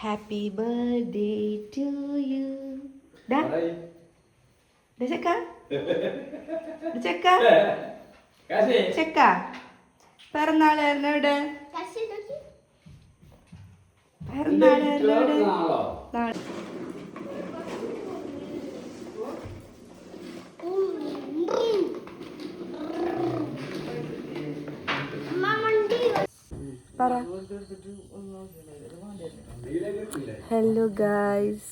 Happy birthday to you ചെക്ക ചെക്ക ചെക്ക പിറന്നാളായിരുന്നു ഇവിടെ പിറന്നാളായിരുന്നു ഇവിടെ നാളെ പറ. Hello guys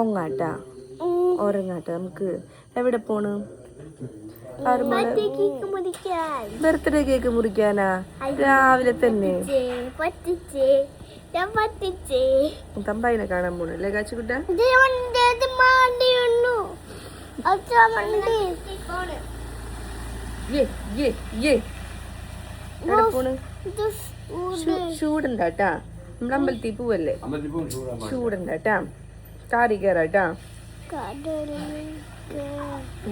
ഒങ്ങാട്ട. ഉറങ്ങാട്ട നമുക്ക് എവിടെ പോണ്? ബർത്ത്ഡേ കേക്ക് മുറിക്കാനാ? രാവിലെ തന്നെ. തമ്പായിനെ കാണാൻ പോണു അല്ലേ കാച്ചുകുട്ട ഏ ഏ ഏ എവിടെ പോണ് ഇത് ചൂ- പൂവല്ലേ നമ്മുടെ അമ്പലത്തിൽ പോവല്ലേ? ചൂടുണ്ടാട്ടാ കാറി കയറാട്ടാ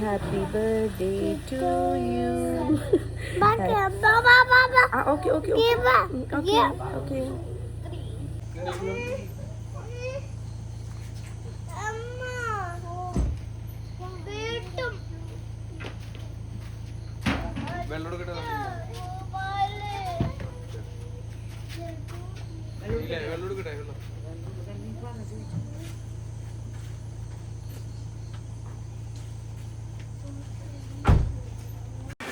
happy birthday to you okay okay okay okay അമ്മ. വീട്ടും.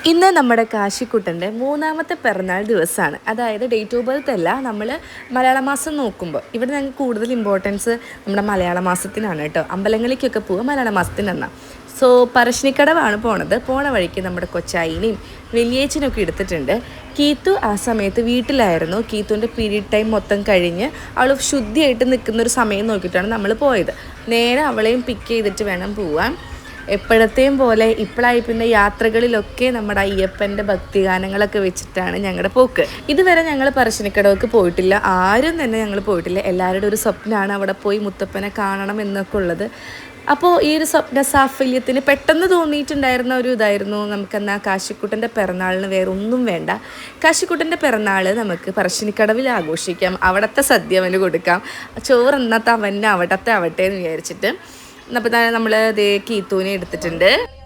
ഇന്ന് നമ്മുടെ കാശിക്കുട്ടന്റെ മൂന്നാമത്തെ പിറന്നാൾ ദിവസമാണ്. അതായത് ഡേറ്റ് ഓഫ് ബർത്ത് അല്ല നമ്മൾ മലയാള മാസം നോക്കുമ്പോൾ. ഇവിടെ ഞങ്ങൾക്ക് കൂടുതൽ ഇമ്പോർട്ടൻസ് നമ്മുടെ മലയാള മാസത്തിനാണ് കേട്ടോ. അമ്പലങ്ങളിലേക്കൊക്കെ പോവുക മലയാള മാസത്തിനാണ് സോ പറശ്ശിനിക്കടവാണ് പോണത്. പോണ വഴിക്ക് നമ്മുടെ കൊച്ചായിനെയും വലിയേച്ചനൊക്കെ എടുത്തിട്ടുണ്ട്. കീത്തു ആ സമയത്ത് വീട്ടിലായിരുന്നു. കീത്തുവിന്റെ പീരീഡ് ടൈം മൊത്തം കഴിഞ്ഞ് അവൾ ശുദ്ധിയായിട്ട് നിൽക്കുന്ന ഒരു സമയം നോക്കിയിട്ടാണ് നമ്മൾ പോയത്. നേരെ അവളെയും പിക്ക് ചെയ്തിട്ട് വേണം പോവാൻ. എപ്പോഴത്തെയും പോലെ ഇപ്പോഴായി പിന്നെ യാത്രകളിലൊക്കെ നമ്മുടെ അയ്യപ്പന്റെ ഭക്തിഗാനങ്ങളൊക്കെ വെച്ചിട്ടാണ് ഞങ്ങളുടെ പോക്ക്. ഇതുവരെ ഞങ്ങൾ പറശ്ശിനിക്കടവക്ക് പോയിട്ടില്ല. ആരും തന്നെ ഞങ്ങൾ പോയിട്ടില്ല. എല്ലാവരുടെ ഒരു സ്വപ്നമാണ് അവിടെ പോയി മുത്തപ്പനെ കാണണം എന്നൊക്കെ ഉള്ളത്. അപ്പോൾ ഈ ഒരു സ്വപ്ന സാഫല്യത്തിന് പെട്ടെന്ന് തോന്നിയിട്ടുണ്ടായിരുന്ന ഒരു ഇതായിരുന്നു നമുക്കെന്നാൽ കാശിക്കുട്ടന്റെ പിറന്നാളിന് വേറെ ഒന്നും വേണ്ട. കാശിക്കുട്ടന്റെ പിറന്നാൾ നമുക്ക് പറശ്ശിനിക്കടവിൽ ആഘോഷിക്കാം. അവിടത്തെ സദ്യ അവന് കൊടുക്കാം. ചോറ് എന്നത്തെ അവന് അവിടത്തെ ആവട്ടെ എന്ന് വിചാരിച്ചിട്ട്. അപ്പോൾ തന്നെ നമ്മൾ ദേ കീത്തൂനെ എടുത്തിട്ടുണ്ട്.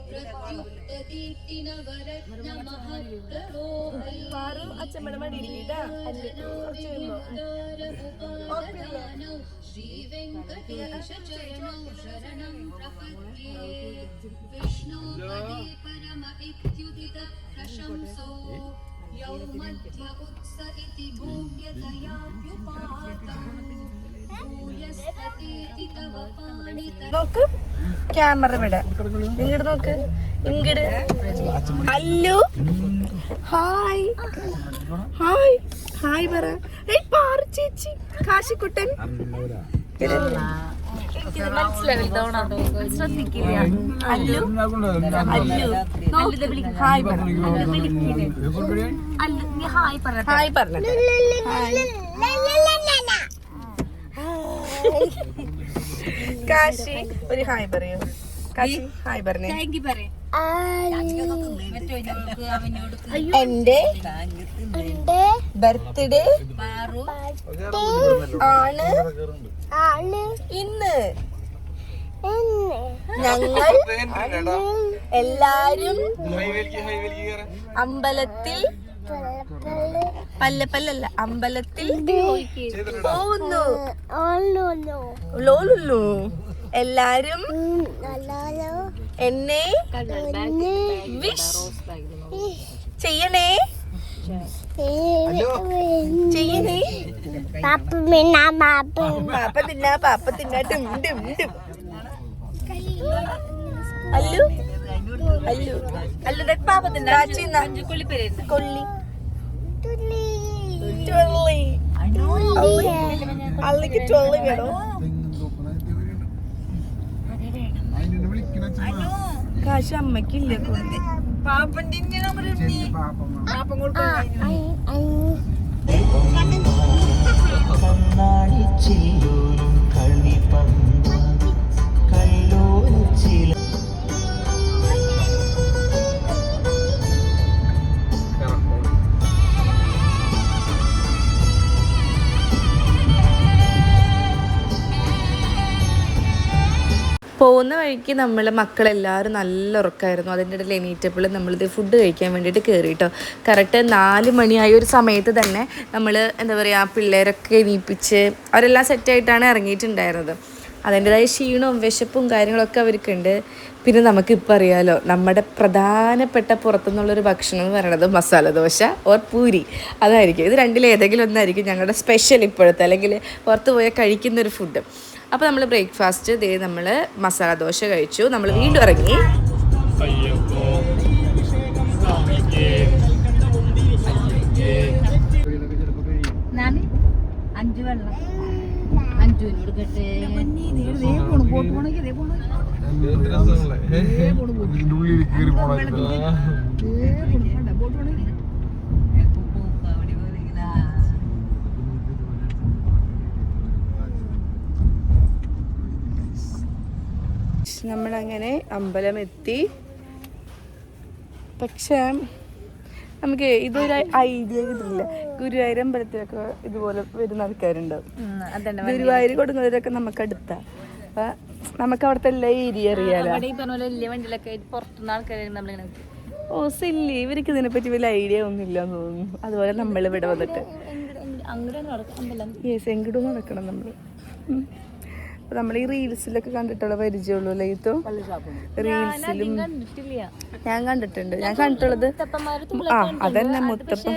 നോക്ക്. ക്യാമറ വിട ഇങ്ങോട്ട് നോക്ക്. ഇങ്ങോട്ട് അല്ലു. ഹായ്. ഹായ്. ഹായ് പറ. പാറു ചേച്ചി. കാശിക്കുട്ടൻ. ഹായ് പറ. അല്ലു. നീ ഹായ് പറഞ്ഞ കാശി. ഒരു ഹായ് പറയൂ. കാശി ഹായ് പറഞ്ഞേ. എന്റെ ബർത്ത്ഡേ? ആണ്. ആണ്. ഇന്ന്. എന്ന് ഞങ്ങൾ എല്ലാരും അമ്പലത്തിൽ പല്ല പല്ലല്ല അമ്പലത്തിൽ പോകുന്നു. ലോലുള്ളു എല്ലാരും എന്നെ വിഷ് ചെയ്യണേ. ചെയ്യണേ. പാപ്പ തിന്നാ പാപ്പ തിന്നാ. അല്ലു. അല്ലു. പാപ്പ അള്ളിക്ക് വേണോ? കാശ് അമ്മക്കില്ല കൊള്ളി കണ്ണാടിച്ചില്ലൂരും പന്ത കല്ലോലച്ചില പോകുന്ന വഴിക്ക് നമ്മൾ മക്കളെല്ലാവരും നല്ല ഉറക്കമായിരുന്നു അതിന്റെ ഇടയിൽ എണീറ്റപ്പോൾ നമ്മളിത് ഫുഡ് കഴിക്കാൻ വേണ്ടിയിട്ട് കയറി കേട്ടോ കറക്റ്റ് നാല് മണിയായ ഒരു സമയത്ത് തന്നെ നമ്മൾ എന്താ പറയുക പിള്ളേരൊക്കെ എണീപ്പിച്ച് അവരെല്ലാം സെറ്റായിട്ടാണ് ഇറങ്ങിയിട്ടുണ്ടായിരുന്നത്. അതിന്റെതായ ക്ഷീണവും വിശപ്പും കാര്യങ്ങളൊക്കെ അവർക്കുണ്ട്. പിന്നെ നമുക്കിപ്പോൾ അറിയാമല്ലോ നമ്മുടെ പ്രധാനപ്പെട്ട പുറത്തുനിന്നുള്ളൊരു ഭക്ഷണം എന്ന് പറയുന്നത് മസാല ദോശ ഓർ പൂരി. അതായിരിക്കും. ഇത് രണ്ടിലേതെങ്കിലും ഒന്നായിരിക്കും ഞങ്ങളുടെ സ്പെഷ്യൽ ഇപ്പോഴത്തെ അല്ലെങ്കിൽ പുറത്ത് പോയാൽ കഴിക്കുന്നൊരു ഫുഡ് അപ്പോൾ നമ്മൾ ബ്രേക്ക്ഫാസ്റ്റ് ദേ നമ്മൾ മസാല ദോശ കഴിച്ചു നമ്മൾ വീണ്ടും ഇറങ്ങി അയ്യപ്പോ സ്വാമിക്ക് ഇതേ അഞ്ച് വെള്ളം അഞ്ചുവിന് കൊടുക്കട്ടെ നമ്മളങ്ങനെ അമ്പലം എത്തി പക്ഷേ നമുക്ക് ഇതൊരു ഐഡിയ കിട്ടില്ല ഗുരുവായൂർ അമ്പലത്തിലൊക്കെ ഇതുപോലെ വരുന്ന ആൾക്കാരുണ്ട് ഗുരുവായൂർ കൊടുങ്ങല്ലൂരൊക്കെ നമുക്ക് അടുത്ത. അപ്പൊ നമുക്ക് അവിടുത്തെ എല്ലാ ഏരിയ അറിയാലോ. ഓ സില്ലി ഇവർക്ക് ഇതിനെ പറ്റി വലിയ ഐഡിയ ഒന്നും ഇല്ലെന്ന് തോന്നുന്നു. അതുപോലെ നമ്മൾ ഇവിടെ വന്നിട്ട് യെസ് എങ്ങോട്ടും നടക്കണം നമ്മൾ നമ്മൾ ഈ റീൽസിലൊക്കെ കണ്ടിട്ടുള്ള പരിചയമുള്ളൂ അല്ലേ ഇത്തോ റീൽസിലും ഞാൻ കണ്ടിട്ടുണ്ട്. ഞാൻ കണ്ടിട്ടുള്ളത് മുത്തപ്പന്മാര് ആ അതന്നെ മുത്തപ്പം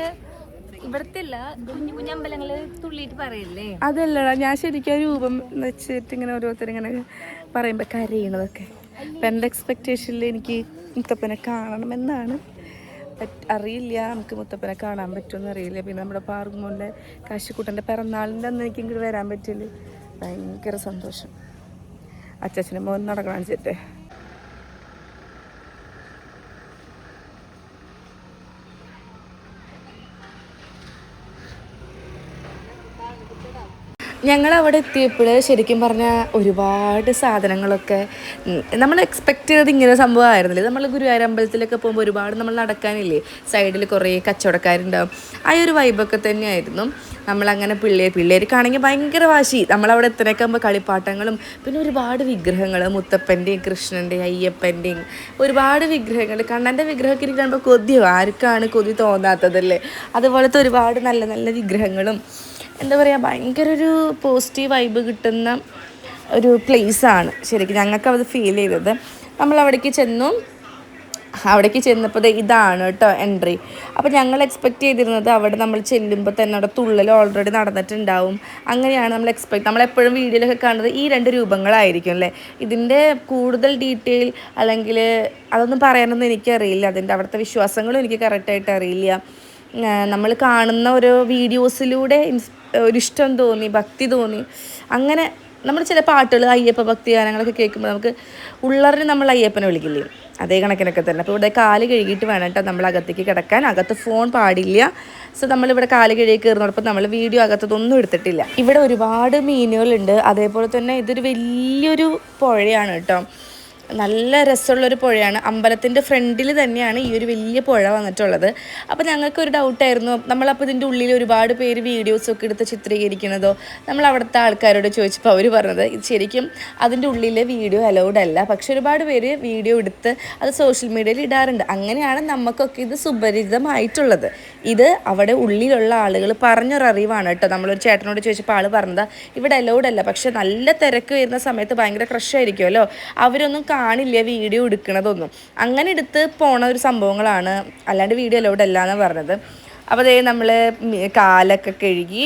അതല്ലടാ ഞാൻ ശരിക്കും ആ രൂപം വെച്ചിട്ട് ഇങ്ങനെ ഓരോരുത്തർ ഇങ്ങനെ പറയുമ്പോൾ കരയണതൊക്കെ. അപ്പം എന്റെ എക്സ്പെക്റ്റേഷനിൽ എനിക്ക് മുത്തപ്പനെ കാണണമെന്നാണ്. അറിയില്ല നമുക്ക് മുത്തപ്പനെ കാണാൻ പറ്റുമെന്ന് അറിയില്ല. പിന്നെ നമ്മുടെ പാറുമോന്റെ കാശിക്കുട്ടന്റെ പിറന്നാളിന്റെ അന്ന് എനിക്ക് ഇങ്ങോട്ട് വരാൻ പറ്റില്ല ഭയങ്കര സന്തോഷം. അച്ഛനും മോൻ നടക്കണം വെച്ചിട്ട് ഞങ്ങൾ അവിടെ എത്തിയപ്പോൾ ശരിക്കും പറഞ്ഞാൽ ഒരുപാട് സാധനങ്ങളൊക്കെ നമ്മൾ എക്സ്പെക്ട് ചെയ്തത് ഇങ്ങനെ സംഭവമായിരുന്നില്ല? നമ്മൾ ഗുരുവായൂർ അമ്പലത്തിലൊക്കെ പോകുമ്പോൾ ഒരുപാട് നമ്മൾ നടക്കാനില്ലേ? സൈഡിൽ കുറേ കച്ചവടക്കാരുണ്ടാവും. ആ ഒരു വൈബൊക്കെ തന്നെയായിരുന്നു. നമ്മളങ്ങനെ പിള്ളേർ പിള്ളേർക്കാണെങ്കിൽ ഭയങ്കര വാശി. നമ്മളവിടെ എത്തണേക്ക് ആകുമ്പോൾ കളിപ്പാട്ടങ്ങളും പിന്നെ ഒരുപാട് വിഗ്രഹങ്ങൾ മുത്തപ്പന്റെയും കൃഷ്ണന്റെയും അയ്യപ്പന്റെയും ഒരുപാട് വിഗ്രഹങ്ങൾ കണ്ണന്റെ വിഗ്രഹമൊക്കെ ഇരിക്കുമ്പോൾ കൊതിയോ ആർക്കാണ് കൊതി തോന്നാത്തതല്ലേ? അതുപോലത്തെ ഒരുപാട് നല്ല നല്ല വിഗ്രഹങ്ങളും എന്താ പറയുക ഭയങ്കര ഒരു പോസിറ്റീവ് വൈബ് കിട്ടുന്ന ഒരു പ്ലേസാണ് ശരിക്കും ഞങ്ങൾക്ക് അത് ഫീൽ ചെയ്തത്. നമ്മൾ അവിടേക്ക് ചെന്നു. അവിടേക്ക് ചെന്നപ്പോൾ ഇതാണ് കേട്ടോ എൻട്രി അപ്പോൾ ഞങ്ങൾ എക്സ്പെക്റ്റ് ചെയ്തിരുന്നത് അവിടെ നമ്മൾ ചെല്ലുമ്പോൾ തന്നെ അവിടെ തുള്ളൽ ഓൾറെഡി നടന്നിട്ടുണ്ടാവും. അങ്ങനെയാണ് നമ്മൾ എക്സ്പെക്ട് നമ്മളെപ്പോഴും വീഡിയോയിലൊക്കെ കാണുന്നത് ഈ രണ്ട് രൂപങ്ങളായിരിക്കും അല്ലേ? ഇതിന്റെ കൂടുതൽ ഡീറ്റെയിൽ അല്ലെങ്കിൽ അതൊന്നും പറയാനൊന്നും എനിക്കറിയില്ല. അതിന്റെ അവിടുത്തെ വിശ്വാസങ്ങളും എനിക്ക് കറക്റ്റായിട്ട് അറിയില്ല. നമ്മൾ കാണുന്ന ഓരോ വീഡിയോസിലൂടെ ഇൻസ് ഒരു ഇഷ്ടം തോന്നി ഭക്തി തോന്നി. അങ്ങനെ നമ്മൾ ചില പാട്ടുകൾ അയ്യപ്പ ഭക്തി ഗാനങ്ങളൊക്കെ കേൾക്കുമ്പോൾ നമുക്ക് ഉള്ളറിന് നമ്മൾ അയ്യപ്പനെ വിളിക്കില്ലേ? അതേ കണക്കിനൊക്കെ തന്നെ. അപ്പോൾ ഇവിടെ കാൽ കഴുകിയിട്ട് വേണം കേട്ടോ നമ്മൾ അകത്തേക്ക് കിടക്കാൻ. അകത്ത് ഫോൺ പാടില്ല. സോ നമ്മളിവിടെ കാൽ കഴുകി കയറുന്നതോടൊപ്പം നമ്മൾ വീഡിയോ അകത്തതൊന്നും എടുത്തിട്ടില്ല. ഇവിടെ ഒരുപാട് മീനുകളുണ്ട്. അതേപോലെ തന്നെ ഇതൊരു വലിയൊരു പുഴയാണ് കേട്ടോ. നല്ല രസമുള്ളൊരു പുഴയാണ്. അമ്പലത്തിന്റെ ഫ്രണ്ടിൽ തന്നെയാണ് ഈ ഒരു വലിയ പുഴ വന്നിട്ടുള്ളത്. അപ്പോൾ ഞങ്ങൾക്കൊരു ഡൗട്ടായിരുന്നു നമ്മളപ്പോൾ ഇതിന്റെ ഉള്ളിൽ ഒരുപാട് പേര് വീഡിയോസൊക്കെ എടുത്ത് ചിത്രീകരിക്കുന്നതോ നമ്മൾ അവിടുത്തെ ആൾക്കാരോട് ചോദിച്ചപ്പോൾ അവർ പറഞ്ഞത് ഇത് ശരിക്കും അതിന്റെ ഉള്ളിലെ വീഡിയോ അലൗഡ് അല്ല. പക്ഷെ ഒരുപാട് പേര് വീഡിയോ എടുത്ത് അത് സോഷ്യൽ മീഡിയയിൽ ഇടാറുണ്ട്. അങ്ങനെയാണ് നമുക്കൊക്കെ ഇത് സുപരിചിതമായിട്ടുള്ളത്. ഇത് അവിടെ ഉള്ളിലുള്ള ആളുകൾ പറഞ്ഞൊരറിവാണ് കേട്ടോ. നമ്മളൊരു ചേട്ടനോട് ചോദിച്ചപ്പോൾ ആൾ പറഞ്ഞത് ഇവിടെ അലൗഡ് അല്ല. പക്ഷെ നല്ല തിരക്ക് വരുന്ന സമയത്ത് ഭയങ്കര ക്രഷ് ആയിരിക്കുമല്ലോ. അവരൊന്നും കാണില്ല വീഡിയോ എടുക്കണതൊന്നും. അങ്ങനെ എടുത്ത് പോണ ഒരു സംഭവങ്ങളാണ് അല്ലാണ്ട് വീഡിയോ അലൗഡ് അല്ല എന്ന് പറഞ്ഞത്. അപ്പോൾ അതേ നമ്മൾ കാലൊക്കെ കഴുകി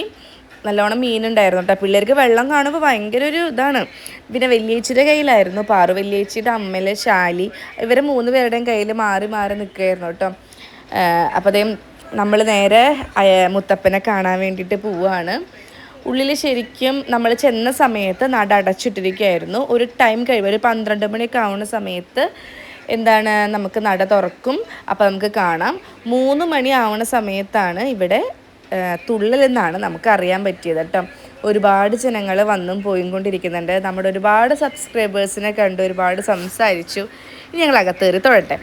നല്ലോണം മീനുണ്ടായിരുന്നു കേട്ടോ പിള്ളേർക്ക് വെള്ളം കാണുമ്പോൾ ഭയങ്കര ഒരു ഇതാണ്. പിന്നെ വലിയേച്ചിയുടെ കയ്യിലായിരുന്നു. പാറു വലിയേച്ചിയുടെ അമ്മയിലെ ശാലി ഇവരെ മൂന്ന് പേരുടെയും കയ്യിൽ മാറി മാറി നിൽക്കുകയായിരുന്നു കേട്ടോ അപ്പോൾ അതേ നമ്മൾ നേരെ മുത്തപ്പനെ കാണാൻ വേണ്ടിയിട്ട് പോവുകയാണ് ഉള്ളിൽ ശരിക്കും നമ്മൾ ചെന്ന സമയത്ത് നട അടച്ചിട്ടിരിക്കുകയായിരുന്നു. ഒരു ടൈം കഴിയുമ്പോൾ ഒരു പന്ത്രണ്ട് മണിയൊക്കെ ആവുന്ന സമയത്ത് എന്താണ് നമുക്ക് നട തുറക്കും. അപ്പോൾ നമുക്ക് കാണാം. മൂന്ന് മണി ആവുന്ന സമയത്താണ് ഇവിടെ തുള്ളലെന്നാണ് നമുക്ക് അറിയാൻ പറ്റിയത് കേട്ടോ. ഒരുപാട് ജനങ്ങൾ വന്നും പോയും കൊണ്ടിരിക്കുന്നുണ്ട്. നമ്മുടെ ഒരുപാട് സബ്സ്ക്രൈബേഴ്സിനെ കണ്ട് ഒരുപാട് സംസാരിച്ചു. ഇനി ഞങ്ങൾ അകത്തേറി തൊഴട്ടെ.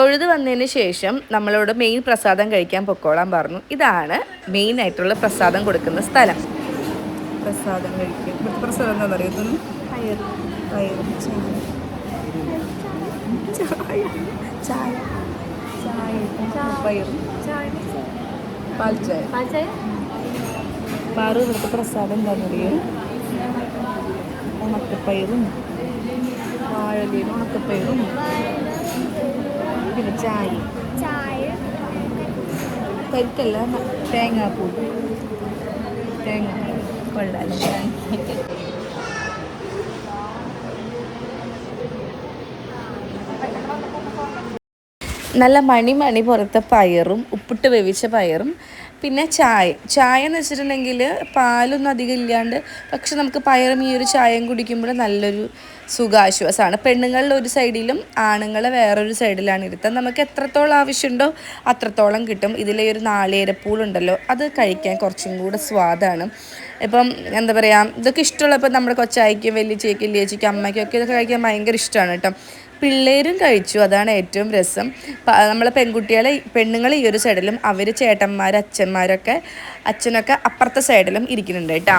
തൊഴുത് വന്നതിന് ശേഷം നമ്മളോട് മെയിൻ പ്രസാദം കഴിക്കാൻ പൊക്കോളാൻ പറഞ്ഞു. ഇതാണ് മെയിൻ ആയിട്ടുള്ള പ്രസാദം കൊടുക്കുന്ന സ്ഥലം. പ്രസാദം കഴിക്കും. ഇവിടുത്തെ പ്രസാദം എന്താ പറയുന്നത് പയർ പയർ ചായ. ചായ. ചായ. പയറും. പാൽ ചായ. പാൽച്ചായ. പാറു ഇവിടുത്തെ പ്രസാദം ഉണക്കപ്പയറും വാഴലയും ഉണക്കപ്പയറും. പിന്നെ ചായ. ചായ. പരിക്കല്ല തേങ്ങാപ്പൂ. തേങ്ങ കൊള്ളാം നല്ല മണി മണി പുറത്തെ പയറും ഉപ്പിട്ട് വേവിച്ച പയറും പിന്നെ ചായ. ചായ എന്ന് വെച്ചിട്ടുണ്ടെങ്കിൽ പാലൊന്നും അധികം ഇല്ലാണ്ട് പക്ഷെ നമുക്ക് പയറും ഈ ഒരു ചായയും കുടിക്കുമ്പോൾ നല്ലൊരു സുഖാശ്വാസമാണ് പെണ്ണുങ്ങളുടെ ഒരു സൈഡിലും ആണുങ്ങളെ വേറൊരു സൈഡിലാണ് ഇരുത്താൻ നമുക്ക് എത്രത്തോളം ആവശ്യമുണ്ടോ അത്രത്തോളം കിട്ടും. ഇതിലെ ഒരു നാളികേരപ്പൂളുണ്ടല്ലോ അത് കഴിക്കാൻ കുറച്ചും കൂടെ സ്വാദാണ്. ഇപ്പം എന്താ പറയുക ഇതൊക്കെ ഇഷ്ടമുള്ള ഇപ്പം നമ്മുടെ കൊച്ചായിക്കും വലിയ ചേക്കും വലിയ ചേച്ചിക്കും അമ്മയ്ക്കും ഒക്കെ ഇതൊക്കെ കഴിക്കാൻ ഭയങ്കര ഇഷ്ടമാണ് കേട്ടോ. പിള്ളേരും കഴിച്ചു. അതാണ് ഏറ്റവും രസം. നമ്മളെ പെൺകുട്ടികളെ പെണ്ണുങ്ങൾ ഈ ഒരു സൈഡിലും അവർ ചേട്ടന്മാർ അച്ഛന്മാരൊക്കെ അച്ഛനൊക്കെ അപ്പുറത്തെ സൈഡിലും ഇരിക്കുന്നുണ്ട് കേട്ടോ.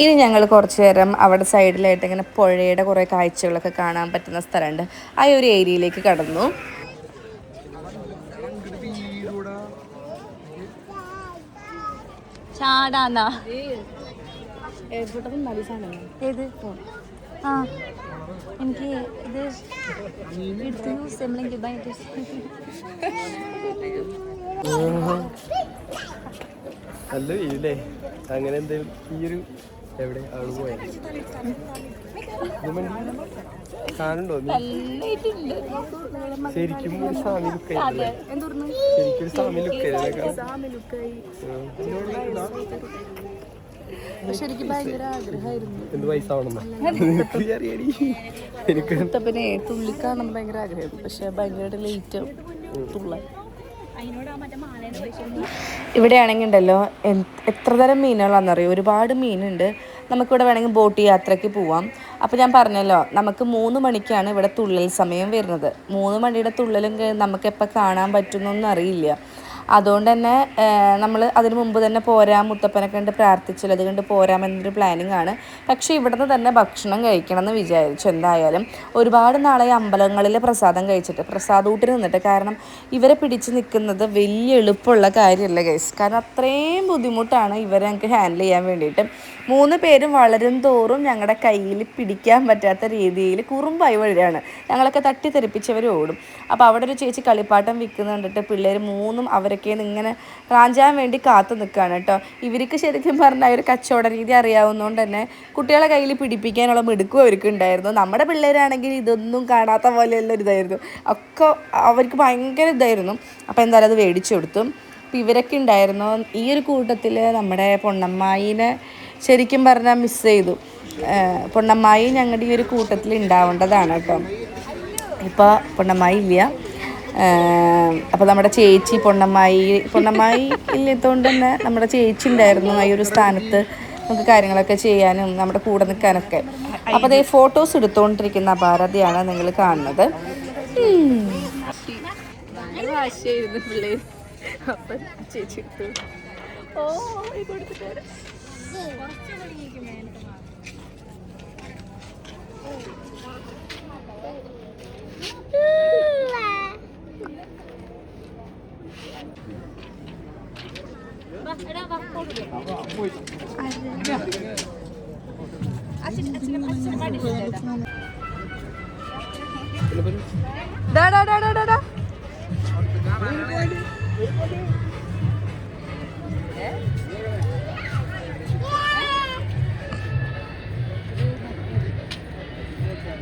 ഇനി ഞങ്ങൾ കുറച്ച് നേരം അവിടെ സൈഡിലായിട്ട് ഇങ്ങനെ പുഴയുടെ കുറേ കാഴ്ചകളൊക്കെ കാണാൻ പറ്റുന്ന സ്ഥലമുണ്ട്. ആ ഒരു ഏരിയയിലേക്ക് കടന്നു. ചാടാന്നാ. ഏത്? ആ എനിക്ക് ഇത് എടുത്ത്. യൂസ് ചെയ്യുമ്പോൾ ഭയങ്കര നല്ല വീല്ലേ അങ്ങനെ എന്തെങ്കിലും ഈ ഒരു എവിടെ? കാണുണ്ടോ ശരിക്കും ഒരു സാമി ലുക്ക് ശരിക്കും ഒരു സാമി ലുക്ക് ശരിക്കും ഭയങ്കര ആഗ്രഹം എന്ത് നിനക്ക് അറിയാടി. എനിക്ക് മുത്തപ്പനെ തുള്ളി കാണാൻ ഭയങ്കര ആഗ്രഹമായിരുന്നു. പക്ഷെ ഭയങ്കര ലേറ്റ് തുള്ളാൻ. ഇവിടെ ആണെങ്കിൽ ഉണ്ടല്ലോ എത്ര തരം മീനുകളാണെന്നറിയോ? ഒരുപാട് മീനുണ്ട്. നമുക്കിവിടെ വേണമെങ്കിൽ ബോട്ട് യാത്രയ്ക്ക് പോവാം. അപ്പോൾ ഞാൻ പറഞ്ഞല്ലോ നമുക്ക് മൂന്ന് മണിക്കാണ് ഇവിടെ തുള്ളൽ സമയം വരുന്നത്. മൂന്ന് മണിയുടെ തുള്ളലും നമുക്ക് എപ്പോൾ കാണാൻ പറ്റുന്നൊന്നും അറിയില്ല. അതുകൊണ്ട് തന്നെ നമ്മൾ അതിന് മുമ്പ് തന്നെ പോരാം മുത്തപ്പനെ കണ്ട് പ്രാർത്ഥിച്ചല്ലോ അതുകൊണ്ട് കണ്ട് പോരാമെന്നൊരു പ്ലാനിങ് ആണ്. പക്ഷേ ഇവിടുന്ന് തന്നെ ഭക്ഷണം കഴിക്കണം എന്ന് വിചാരിച്ചു. എന്തായാലും ഒരുപാട് നാളെ അമ്പലങ്ങളിൽ പ്രസാദം കഴിച്ചിട്ട് പ്രസാദൂട്ടിൽ നിന്നിട്ട് കാരണം ഇവരെ പിടിച്ച് നിൽക്കുന്നത് വലിയ എളുപ്പമുള്ള കാര്യമല്ല ഗൈസ് കാരണം അത്രയും ബുദ്ധിമുട്ടാണ് ഇവരെ ഞങ്ങൾക്ക് ഹാൻഡിൽ ചെയ്യാൻ വേണ്ടിയിട്ട്. മൂന്ന് പേരും വളരും തോറും ഞങ്ങളുടെ കയ്യിൽ പിടിക്കാൻ പറ്റാത്ത രീതിയിൽ കുറുമ്പായി വഴിയാണ്. ഞങ്ങളൊക്കെ തട്ടിത്തെറിപ്പിച്ചവർ ഓടും. അപ്പോൾ അവിടെ ഒരു ചേച്ചി കളിപ്പാട്ടം വിൽക്കുന്ന കണ്ടിട്ട് പിള്ളേർ മൂന്നും അവരൊക്കെ ഇങ്ങനെ റാഞ്ചാൻ വേണ്ടി കാത്തു നിൽക്കുകയാണ് കേട്ടോ. ഇവർക്ക് ശരിക്കും പറഞ്ഞാൽ ഒരു കച്ചവട രീതി അറിയാവുന്നതുകൊണ്ട് തന്നെ കുട്ടികളെ കയ്യിൽ പിടിപ്പിക്കാനുള്ള മിടുക്കും അവർക്ക് ഉണ്ടായിരുന്നു. നമ്മുടെ പിള്ളേരാണെങ്കിൽ ഇതൊന്നും കാണാത്ത പോലെയുള്ള ഒരു ഇതായിരുന്നു. ഒക്കെ അവർക്ക് ഭയങ്കര ഇതായിരുന്നു. അപ്പോൾ എന്തായാലും അത് മേടിച്ചു കൊടുത്തു. അപ്പോൾ ഇവരൊക്കെ ഉണ്ടായിരുന്നു. ഈ ഒരു കൂട്ടത്തിൽ നമ്മുടെ പൊണ്ണമ്മായിനെ ശരിക്കും പറഞ്ഞാൽ മിസ് ചെയ്തു. പൊണ്ണമ്മായി ഞങ്ങളുടെ ഈ ഒരു കൂട്ടത്തിൽ ഉണ്ടാവേണ്ടതാണ് കേട്ടോ. ഇപ്പോൾ പൊണ്ണമ്മായി ഇല്ല. അപ്പോൾ നമ്മുടെ ചേച്ചി പൊണ്ണമ്മായി പൊണ്ണമ്മായി ഇല്ലാത്തതുകൊണ്ട് തന്നെ നമ്മുടെ ചേച്ചി ഉണ്ടായിരുന്നു ആ ഈ ഒരു സ്ഥാനത്ത് നമുക്ക് കാര്യങ്ങളൊക്കെ ചെയ്യാനും നമ്മുടെ കൂടെ നിൽക്കാനൊക്കെ അപ്പോൾ അതേ ഫോട്ടോസ് എടുത്തുകൊണ്ടിരിക്കുന്ന അപാരതയാണ് നിങ്ങൾ കാണുന്നത്. ഉം.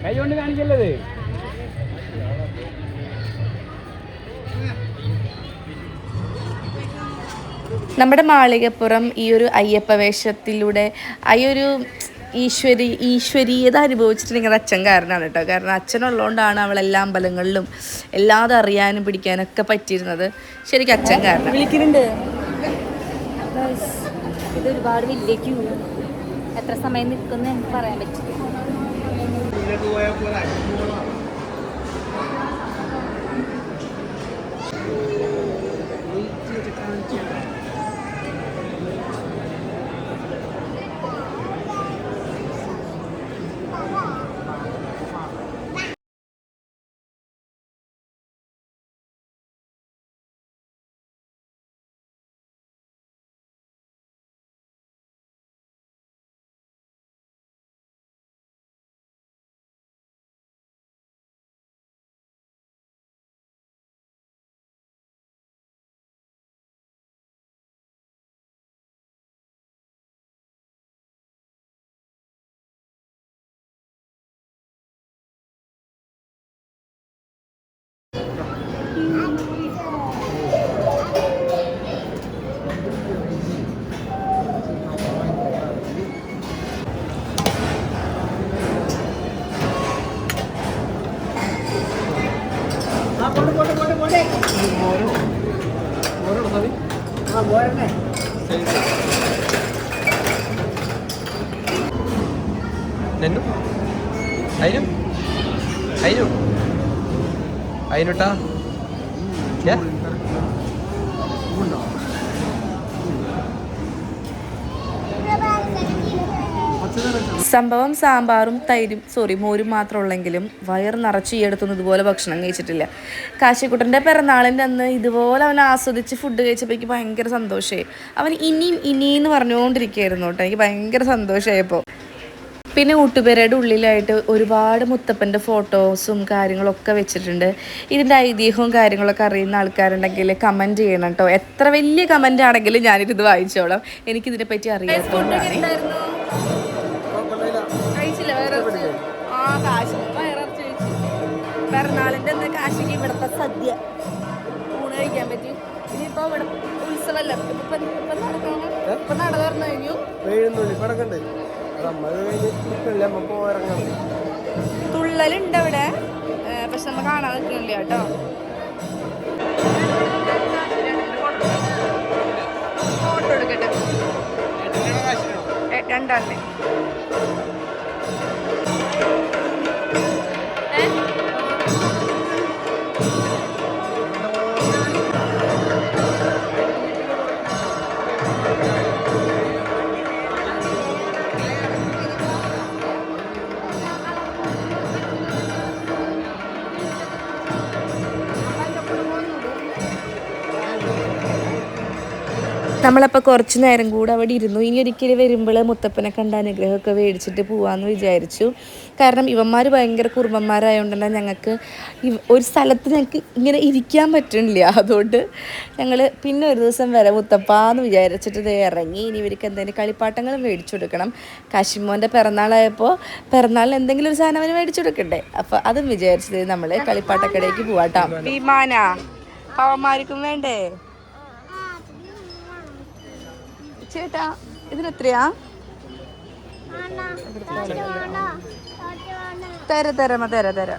കൈ കൊണ്ട് കാണിക്കല്ലേ നമ്മുടെ മാളികപ്പുറം ഈ ഒരു അയ്യപ്പ വേഷത്തിലൂടെ ആ ഒരു ഈശ്വരി ഈശ്വരീയത അനുഭവിച്ചിട്ടുണ്ടെങ്കിൽ അത് അച്ഛൻ കാരണമാണ് കേട്ടോ. കാരണം അച്ഛനുള്ളതുകൊണ്ടാണ് അവൾ എല്ലാ അമ്പലങ്ങളിലും എല്ലാതും അറിയാനും പിടിക്കാനൊക്കെ പറ്റിയിരുന്നത്. ശരിക്കും അച്ഛൻ കാരണം. വിളിക്കുന്നുണ്ട്. ഇത് എത്ര സമയം നിൽക്കുന്നു എനിക്ക് പറയാൻ പറ്റില്ല. നെന്നു? അതിനും അയിനു? അതിനുട്ടാ സംഭവം സാമ്പാറും തൈരും സോറി മോരും മാത്രം ഉള്ളെങ്കിലും വയർ നിറച്ച് ഈ അടുത്തൊന്നും ഇതുപോലെ ഭക്ഷണം കഴിച്ചിട്ടില്ല. കാശിക്കുട്ടന്റെ പിറന്നാളിന്റെ അന്ന് ഇതുപോലെ അവൻ ആസ്വദിച്ച് ഫുഡ് കഴിച്ചപ്പോൾ എനിക്ക് ഭയങ്കര സന്തോഷമായി. അവൻ ഇനിയും ഇനിയെന്ന് പറഞ്ഞുകൊണ്ടിരിക്കുകയായിരുന്നു കേട്ടോ. എനിക്ക് ഭയങ്കര സന്തോഷമായപ്പോൾ. പിന്നെ ഊട്ടുപേരയുടെ ഉള്ളിലായിട്ട് ഒരുപാട് മുത്തപ്പന്റെ ഫോട്ടോസും കാര്യങ്ങളൊക്കെ വെച്ചിട്ടുണ്ട്. ഇതിന്റെ ഐതിഹ്യവും കാര്യങ്ങളൊക്കെ അറിയുന്ന ആൾക്കാരുണ്ടെങ്കിൽ കമന്റ് ചെയ്യണം കേട്ടോ. എത്ര വലിയ കമന്റ് ആണെങ്കിലും ഞാനിത് വായിച്ചോളാം. എനിക്കിതിനെ പറ്റി അറിയാം പിറന്നാളിന്റെ കാശിക്ക് ഇവിടുത്തെ സദ്യ. ഊണ് കഴിക്കാൻ പറ്റി. ഇനിയിപ്പോൾ ഇവിടെ ഉത്സവമല്ല? ഇപ്പം ഇപ്പം നടക്കണം ഇപ്പം നട കഴിഞ്ഞു. തുള്ളലുണ്ട് അവിടെ പക്ഷെ നമ്മൾ കാണാൻ നിൽക്കണില്ല കേട്ടോ. ഫോട്ടോ എടുക്കട്ടെ? ഏ, നമ്മളപ്പോൾ കുറച്ച് നേരം കൂടെ അവിടെ ഇരുന്നു. ഇനി ഒരിക്കലും വരുമ്പോൾ മുത്തപ്പനെ കണ്ട അനുഗ്രഹമൊക്കെ മേടിച്ചിട്ട് പോവാമെന്ന് വിചാരിച്ചു. കാരണം ഇവന്മാർ ഭയങ്കര കുറുമ്പന്മാരായതുകൊണ്ട് ഞങ്ങൾക്ക് ഒരു സ്ഥലത്ത് ഞങ്ങൾക്ക് ഇങ്ങനെ ഇരിക്കാൻ പറ്റണില്ല. അതുകൊണ്ട് ഞങ്ങൾ പിന്നെ ഒരു ദിവസം വരെ മുത്തപ്പാന്ന് വിചാരിച്ചിട്ട് ഇത് ഇറങ്ങി. ഇനി ഇവർക്ക് എന്തെങ്കിലും കളിപ്പാട്ടങ്ങൾ മേടിച്ചു കൊടുക്കണം. കാശിമോന്റെ പിറന്നാളായപ്പോൾ പിറന്നാളിന് എന്തെങ്കിലും ഒരു സാധനം അവന് മേടിച്ചു കൊടുക്കണ്ടേ? അപ്പോൾ അതും വിചാരിച്ചത് നമ്മൾ കളിപ്പാട്ടക്കടയ്ക്ക് പോവാട്ടോ. വിമാന പാവന്മാർക്കും വേണ്ടേ? ചേട്ടാ ഇതിനെത്രയാ? തര തരമ തര തര.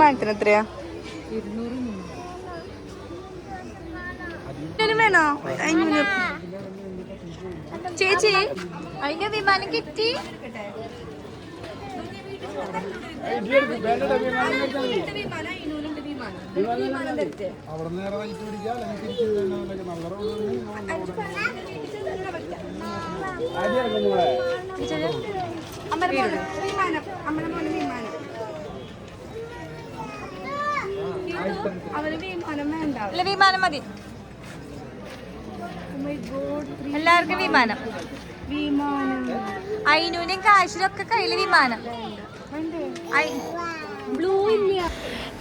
മാനത്തിന് എത്രയാ? വേണോ? ചേച്ചി അതിന്റെ വിമാനം കിട്ടി. അവന് നല്ല വേണ്ട ഇല്ല വിമാനം മതി. എല്ലാവർക്കും വിമാനം. അയിനൂനും കാശിലൊക്കെ കയ്യിൽ വിമാനം. ബ്ലൂ ഇല്ല.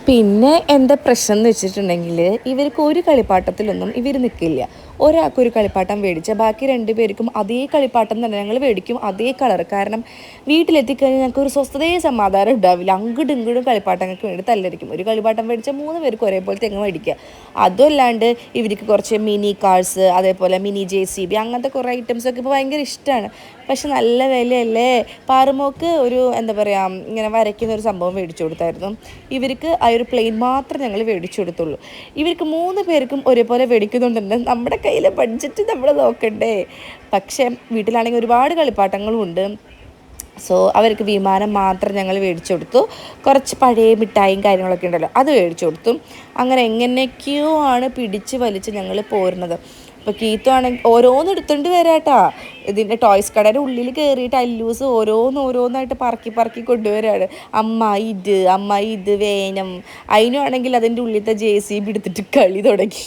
പിന്നെ എന്താ പ്രശ്നം എന്ന് വെച്ചിട്ടുണ്ടെങ്കിൽ ഇവർക്ക് ഒരു കളിപ്പാട്ടത്തിലൊന്നും ഇവർ നിൽക്കില്ല ഒരാൾക്ക് ഒരു കളിപ്പാട്ടം മേടിച്ചാൽ ബാക്കി രണ്ട് പേർക്കും അതേ കളിപ്പാട്ടം തന്നെ ഞങ്ങൾ മേടിക്കും അതേ കളർ കാരണം വീട്ടിലെത്തിക്കഴിഞ്ഞാൽ ഞങ്ങൾക്ക് ഒരു സ്വസ്ഥതയെ സമാധാനം ഉണ്ടാവില്ല. അങ്ങോട്ടും ഇങ്ങോട്ടും കളിപ്പാട്ടങ്ങൾക്ക് വേണ്ടി തല്ലരിക്കും ഒരു കളിപ്പാട്ടം മേടിച്ചാൽ മൂന്ന് പേർക്ക് ഒരേപോലെ തെങ്ങ് മേടിക്കുക. അതുമല്ലാണ്ട് ഇവർക്ക് കുറച്ച് മിനി കാഴ്സ് അതേപോലെ മിനി ജെ സി ബി അങ്ങനത്തെ കുറേ ഐറ്റംസൊക്കെ ഇപ്പോൾ ഭയങ്കര ഇഷ്ടമാണ്. പക്ഷെ നല്ല വിലയല്ലേ? പാറുമോക്ക് ഒരു എന്താ പറയുക ഇങ്ങനെ വരയ്ക്കുന്ന ഒരു സംഭവം മേടിച്ചു കൊടുത്തായിരുന്നു. ഇവർക്ക് ആ ഒരു പ്ലെയിൻ മാത്രം ഞങ്ങൾ മേടിച്ചു കൊടുത്തുള്ളൂ. ഇവർക്ക് മൂന്ന് പേർക്കും ഒരേപോലെ മേടിക്കുന്നുണ്ടെന്ന് നമ്മുടെ കയ്യിലെ ബഡ്ജറ്റ് നമ്മൾ നോക്കണ്ടേ? പക്ഷേ വീട്ടിലാണെങ്കിൽ ഒരുപാട് കളിപ്പാട്ടങ്ങളും ഉണ്ട്. സോ അവർക്ക് വിമാനം മാത്രം ഞങ്ങൾ മേടിച്ചു കൊടുത്തു. കുറച്ച് പഴയ മിഠായും കാര്യങ്ങളൊക്കെ ഉണ്ടല്ലോ അത് മേടിച്ചു കൊടുത്തു. അങ്ങനെ എങ്ങനെയൊക്കെയോ ആണ് പിടിച്ച് വലിച്ച് ഞങ്ങൾ പോരുന്നത്. അപ്പോൾ കീത്തു ആണെങ്കിൽ ഓരോന്ന് വരാട്ടാ ഇതിന്റെ ടോയ്സ് കടയുടെ ഉള്ളിൽ കയറിയിട്ട് അല്ലൂസ് ഓരോന്ന് ഓരോന്നായിട്ട് പറക്കി പറക്കി കൊണ്ടുവരാണ്. അമ്മ ഇത് അമ്മ ഇത് വേനം. അതിനുവാണെങ്കിൽ അതിന്റെ ഉള്ളിലത്തെ ജെ സി ബി എടുത്തിട്ട് കളി തുടങ്ങി.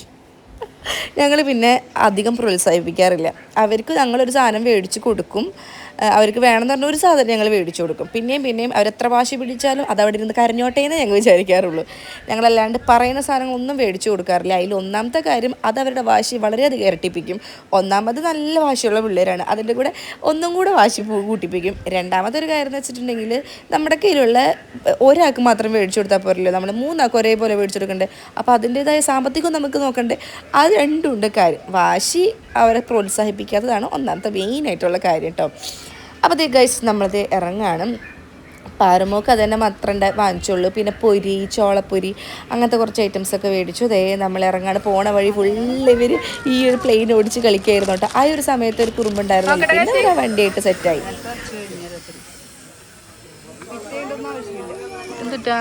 ഞങ്ങൾ പിന്നെ അധികം പ്രോത്സാഹിപ്പിക്കാറില്ല. അവർക്ക് ഞങ്ങളൊരു സാധനം മേടിച്ച് കൊടുക്കും. അവർക്ക് വേണമെന്ന് പറഞ്ഞ ഒരു സാധനം ഞങ്ങൾ മേടിച്ചു കൊടുക്കും. പിന്നെയും പിന്നെയും അവരെത്ര വാശി പിടിച്ചാലും അത് അവിടെ ഇരുന്ന് കരഞ്ഞോട്ടേ എന്ന് ഞങ്ങൾ വിചാരിക്കാറുള്ളൂ. ഞങ്ങളല്ലാണ്ട് പറയുന്ന സാധനങ്ങളൊന്നും മേടിച്ചു കൊടുക്കാറില്ല. അതിൽ ഒന്നാമത്തെ കാര്യം അത് അവരുടെ വാശി വളരെയധികം ഇരട്ടിപ്പിക്കും. ഒന്നാമത് നല്ല വാശിയുള്ള പിള്ളേരാണ്. അതിന്റെ കൂടെ ഒന്നും കൂടെ വാശി കൂട്ടിപ്പിക്കും. രണ്ടാമത്തെ ഒരു കാര്യം എന്ന് വെച്ചിട്ടുണ്ടെങ്കിൽ നമ്മുടെ കയ്യിലുള്ള ഒരാൾക്ക് മാത്രം മേടിച്ചു കൊടുത്താൽ പോരല്ലോ. നമ്മൾ മൂന്നാൾക്ക് ഒരേപോലെ മേടിച്ചു കൊടുക്കണ്ടേ? അപ്പോൾ അതിന്റേതായ സാമ്പത്തികം നമുക്ക് നോക്കണ്ടേ? അത് രണ്ടുണ്ട് കാര്യം. വാശി അവരെ പ്രോത്സാഹിപ്പിക്കാത്തതാണ് ഒന്നാമത്തെ മെയിനായിട്ടുള്ള കാര്യം കേട്ടോ. അപ്പോൾ ദേ ഗൈസ് നമ്മളത് ഇറങ്ങാണ്. പാറുമോക്ക് അത് തന്നെ മാത്രം വാങ്ങിച്ചുള്ളൂ. പിന്നെ പൊരി ചോളപ്പൊരി അങ്ങനത്തെ കുറച്ച് ഐറ്റംസൊക്കെ മേടിച്ചു. ദേ നമ്മൾ ഇറങ്ങാണ്. പോണ വഴി ഫുള്ള് ഇവർ ഈ ഒരു പ്ലെയിൻ ഓടിച്ച് കളിക്കായിരുന്നു കേട്ടോ. ആ ഒരു സമയത്ത് ഒരു കുറുമ്പുണ്ടായിരുന്നു പിന്നെ ആ വണ്ടിയായിട്ട് സെറ്റായി എന്തുട്ടാ?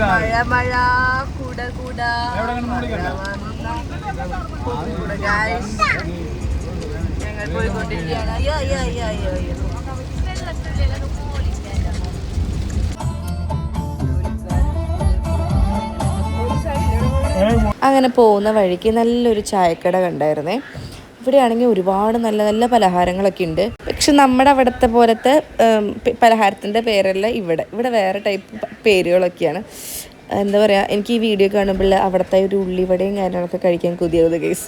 മഴ മഴ കൂട കൂട. ഞങ്ങൾ പോയിക്കൊണ്ടിരിക്കുകയാണ്. അയ്യോ അയ്യോ അയ്യോ അയ്യോ അയ്യോ. അങ്ങനെ പോകുന്ന വഴിക്ക് നല്ലൊരു ചായക്കട കണ്ടായിരുന്നേ. ഇവിടെയാണെങ്കിൽ ഒരുപാട് നല്ല നല്ല പലഹാരങ്ങളൊക്കെ ഉണ്ട്. പക്ഷെ നമ്മുടെ അവിടുത്തെ പോലത്തെ പലഹാരത്തിന്റെ പേരല്ല ഇവിടെ. ഇവിടെ വേറെ ടൈപ്പ് പേരുകളൊക്കെയാണ്. എന്താ പറയുക എനിക്ക് ഈ വീഡിയോ കാണുമ്പോൾ അവിടുത്തെ ഒരു ഉള്ളിവടയും കാര്യങ്ങളൊക്കെ കഴിക്കാൻ കൊതിയാവുന്നത് കേസ്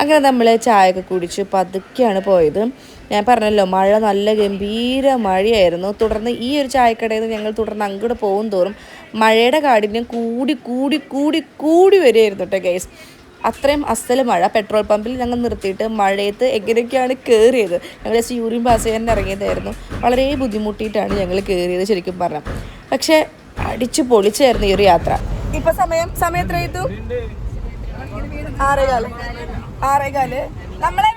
അങ്ങനെ നമ്മൾ ചായയൊക്കെ കുടിച്ച് പതുക്കെയാണ് പോയത്. ഞാൻ പറഞ്ഞല്ലോ മഴ നല്ല ഗംഭീര മഴയായിരുന്നു. തുടർന്ന് ഈ ഒരു ചായക്കടയിൽ നിന്ന് ഞങ്ങൾ തുടർന്ന് അങ്ങോട്ട് പോകും തോറും മഴയുടെ കാഠിന്യം കൂടി കൂടി കൂടി കൂടി വരികയായിരുന്നു കേട്ടോ ഗൈസ് അത്രയും അസൽ മഴ പെട്രോൾ പമ്പിൽ ഞങ്ങൾ നിർത്തിയിട്ട് മഴയത്ത് എങ്ങനെയൊക്കെയാണ് കയറിയത് ഞങ്ങൾ ജസ്റ്റ് യൂറിൻ പാസ് ചെയ്യാൻ ഇറങ്ങിയതായിരുന്നു. വളരെ ബുദ്ധിമുട്ടിയിട്ടാണ് ഞങ്ങൾ കയറിയത് ശരിക്കും പറഞ്ഞാൽ. പക്ഷേ അടിച്ചു പൊളിച്ചായിരുന്നു ഈ ഒരു യാത്ര. ഇപ്പൊ സമയം സമയം എത്രയെത്തു ആറേകാൽ. ആറേകാൽ. നമ്മളെ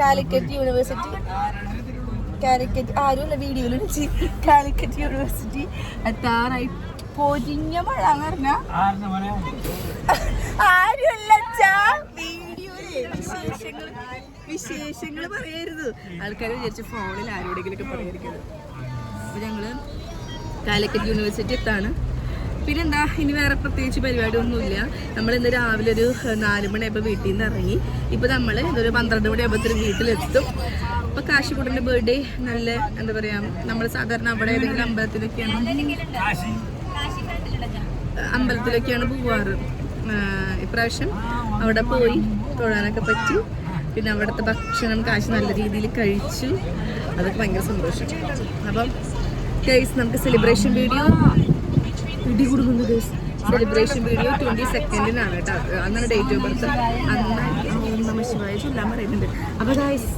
കാലിക്കറ്റ് യൂണിവേഴ്സിറ്റി. കാലിക്കറ്റ് ആരുമല്ല വീഡിയോയിൽ കാലിക്കറ്റ് യൂണിവേഴ്സിറ്റി. എത്താറായി പൊരിഞ്ഞ മഴ എന്ന് പറഞ്ഞാൽ ആരുമല്ല വീഡിയോയിലെ വിശേഷങ്ങൾ വിശേഷങ്ങൾ പറയരുത്. ആൾക്കാർ വിചാരിച്ചു ഫോണിൽ ആരോടെങ്കിലൊക്കെ പറയായിരിക്കുന്നത് അപ്പൊ ഞങ്ങൾ കാലിക്കറ്റ് യൂണിവേഴ്സിറ്റി എത്താണ്. പിന്നെന്താ ഇനി വേറെ പ്രത്യേകിച്ച് പരിപാടിയൊന്നുമില്ല. നമ്മൾ ഇന്ന് രാവിലെ ഒരു നാല് മണിയായപ്പോൾ വീട്ടിൽ നിന്ന് ഇറങ്ങി. ഇപ്പോൾ നമ്മൾ ഇതൊരു പന്ത്രണ്ട് മണിയാകുമ്പോഴത്തേനും വീട്ടിലെത്തും. അപ്പോൾ കാശിക്കുട്ടന്റെ ബർത്ത്ഡേ നല്ല എന്താ പറയുക നമ്മൾ സാധാരണ അവിടെ ഏതെങ്കിലും അമ്പലത്തിലൊക്കെയാണ്? അമ്പലത്തിലൊക്കെയാണ് പോവാറ്. ഇപ്രാവശ്യം അവിടെ പോയി തൊഴാനൊക്കെ പറ്റി. പിന്നെ അവിടുത്തെ ഭക്ഷണം കാശ് നല്ല രീതിയിൽ കഴിച്ചു. അതൊക്കെ ഭയങ്കര സന്തോഷം. അപ്പം ഗൈസ് നമുക്ക് സെലിബ്രേഷൻ വീഡിയോ ഇടി കൊടുക്കുന്നു ഗൈസ് സെലിബ്രേഷൻ വീഡിയോ ട്വന്റി സെക്കൻഡിനാണ് കേട്ടോ. അന്നാണ് ഡേറ്റ് ഓഫ് ബർത്ത് അന്ന് ഓം നമ ശിവായ ചൊല്ലാൻ പറയുന്നുണ്ട്. അപ്പോൾ ഗൈസ്